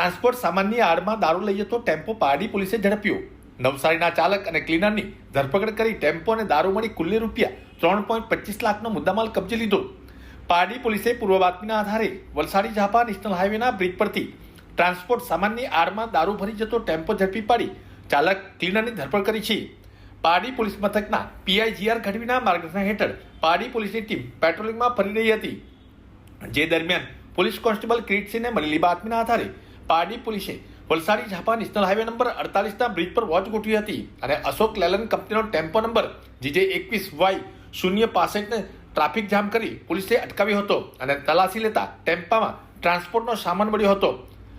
Transport સામાનની આડમાં દારૂ લઈ જતો ટેમ્પો પારડી પોલીસે ઝડપ્યો. નવસારીના ચાલક અને ક્લીનરની ધરપકડ કરી ટેમ્પો અને દારૂ મળી કુલ્લે રૂપિયા ત્રણ પોઈન્ટ પચીસ લાખનો મુદ્દામાલ કબજે લીધો. પારડી પોલીસે પૂર્વ બાતમીના આધારે વલસાડી ઝાપા નેશનલ હાઈવેના બ્રિજ પરથી ટ્રાન્સપોર્ટ સામાનની આડમાં દારૂ ભરી જતો ટેમ્પો ઝડપી પાડી ચાલક ક્લીનરની ધરપકડ કરી છે. પારડી પોલીસ મથકના પીઆઈજીઆર ગઢવીના માર્ગદર્શન હેઠળ પારડી પોલીસની ટીમ પેટ્રોલિંગમાં ફરી રહી હતી. જે દરમિયાન પોલીસ કોન્સ્ટેબલ કિરીટસિંહને મળેલી બાતમીના આધારે પારડી પોલીસે Valsadi Zapa national highway number અડતાલીસના bridge પર વોચ ગોઠવી હતી અને અશોક લેલન કંપનીનો ટેમ્પો નંબર જીજે એકવીસ વાય શૂન્ય પાસઠને ટ્રાફિક જામ કરી પોલીસે અટકાવ્યો હતો અને તલાશી લેતા ટેમ્પામાં ટ્રાન્સપોર્ટનો સામાન મળ્યો હતો.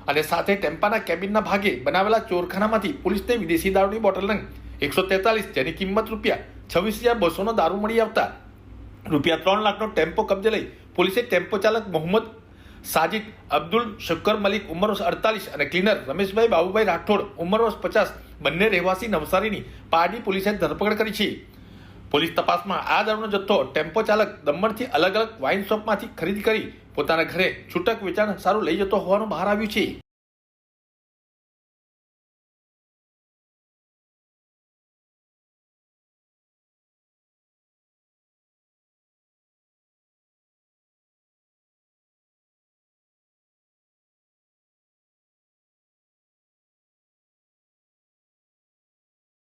અને સાથે ટેમ્પાના કેબિનના ભાગે બનાવેલા ચોરખાનામાંથી પોલીસને વિદેશી દારૂની બોટલ નંગ એકસો તેતાલીસ જેની કિંમત રૂપિયા છવ્વીસ હજાર બસોનો દારૂ મળી આવતા. રૂપિયા ત્રણ લાખનો ટેમ્પો કબજે લઈ પોલીસે ટેમ્પો ચાલક મોહમ્મદ સાજિદ, અબ્દુલ, શક્કર, મલિક, ઉંમર વર્ષ અડતાલીસ અને ક્લીનર રમેશભાઈ, બાબુભાઈ રાઠોડ, ઉંમર વર્ષ પચાસ, બંને રહેવાસી નવસારીની પારડી પોલીસે ધરપકડ કરી છે. પોલીસ તપાસમાં આ દારૂનો જથ્થો ટેમ્પો ચાલક દમણથી અલગ અલગ વાઇન શોપમાંથી ખરીદ કરી પોતાના ઘરે છૂટક વેચાણ સારું લઈ જતો હોવાનું બહાર આવ્યું છે.